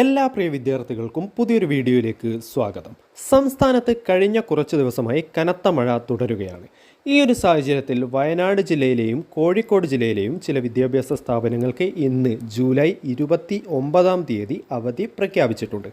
എല്ലാ പ്രിയ വിദ്യാർത്ഥികൾക്കും പുതിയൊരു വീഡിയോയിലേക്ക് സ്വാഗതം. സംസ്ഥാനത്ത് കഴിഞ്ഞ കുറച്ച് ദിവസമായി കനത്ത മഴ തുടരുകയാണ്. ഈ ഒരു സാഹചര്യത്തിൽ വയനാട് ജില്ലയിലെയും കോഴിക്കോട് ജില്ലയിലെയും ചില വിദ്യാഭ്യാസ സ്ഥാപനങ്ങൾക്ക് ഇന്ന് ജൂലൈ ഇരുപത്തി ഒമ്പതാം തീയതി അവധി പ്രഖ്യാപിച്ചിട്ടുണ്ട്.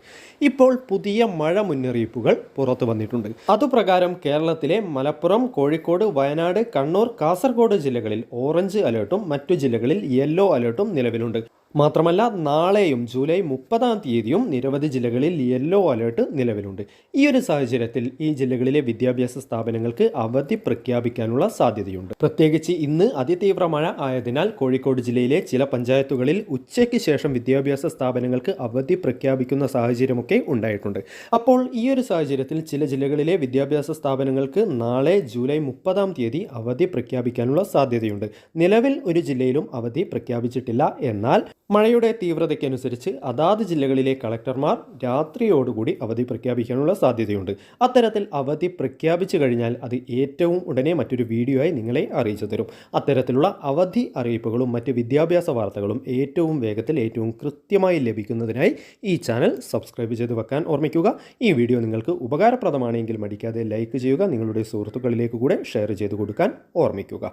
ഇപ്പോൾ പുതിയ മഴ മുന്നറിയിപ്പുകൾ പുറത്തു വന്നിട്ടുണ്ട്. അതുപ്രകാരം കേരളത്തിലെ മലപ്പുറം കോഴിക്കോട് വയനാട് കണ്ണൂർ കാസർഗോഡ് ജില്ലകളിൽ ഓറഞ്ച് അലേർട്ടും മറ്റു ജില്ലകളിൽ യെല്ലോ അലേർട്ടും നിലവിലുണ്ട്. മാത്രമല്ല നാളെയും ജൂലൈ മുപ്പതാം തീയതിയും നിരവധി ജില്ലകളിൽ യെല്ലോ അലേർട്ട് നിലവിലുണ്ട്. ഈ ഒരു സാഹചര്യത്തിൽ ഈ ജില്ലകളിലെ വിദ്യാഭ്യാസ സ്ഥാപനങ്ങൾക്ക് അവധി പ്രഖ്യാപിക്കാനുള്ള സാധ്യതയുണ്ട്. പ്രത്യേകിച്ച് ഇന്ന് അതിതീവ്ര മഴ ആയതിനാൽ കോഴിക്കോട് ജില്ലയിലെ ചില പഞ്ചായത്തുകളിൽ ഉച്ചയ്ക്ക് ശേഷം വിദ്യാഭ്യാസ സ്ഥാപനങ്ങൾക്ക് അവധി പ്രഖ്യാപിക്കുന്ന സാഹചര്യമൊക്കെ ഉണ്ടായിട്ടുണ്ട്. അപ്പോൾ ഈ ഒരു സാഹചര്യത്തിൽ ചില ജില്ലകളിലെ വിദ്യാഭ്യാസ സ്ഥാപനങ്ങൾക്ക് നാളെ ജൂലൈ മുപ്പതാം തീയതി അവധി പ്രഖ്യാപിക്കാനുള്ള സാധ്യതയുണ്ട്. നിലവിൽ ഒരു ജില്ലയിലും അവധി പ്രഖ്യാപിച്ചിട്ടില്ല. എന്നാൽ മഴയുടെ തീവ്രതയ്ക്കനുസരിച്ച് അതാത് ജില്ലകളിലെ കളക്ടർമാർ രാത്രിയോടുകൂടി അവധി പ്രഖ്യാപിക്കാനുള്ള സാധ്യതയുണ്ട്. അത്തരത്തിൽ അവധി പ്രഖ്യാപിച്ചു കഴിഞ്ഞാൽ അത് ഏറ്റവും ഉടനെ മറ്റൊരു വീഡിയോ ആയി നിങ്ങളെ അറിയിച്ചു തരും. അത്തരത്തിലുള്ള അവധി അറിയിപ്പുകളും മറ്റ് വിദ്യാഭ്യാസ വാർത്തകളും ഏറ്റവും വേഗത്തിൽ ഏറ്റവും കൃത്യമായി ലഭിക്കുന്നതിനായി ഈ ചാനൽ സബ്സ്ക്രൈബ് ചെയ്ത് വെക്കാൻ ഓർമ്മിക്കുക. ഈ വീഡിയോ നിങ്ങൾക്ക് ഉപകാരപ്രദമാണെങ്കിൽ മടിക്കാതെ ലൈക്ക് ചെയ്യുക. നിങ്ങളുടെ സുഹൃത്തുക്കളിലേക്ക് കൂടെ ഷെയർ ചെയ്ത് കൊടുക്കാൻ ഓർമ്മിക്കുക.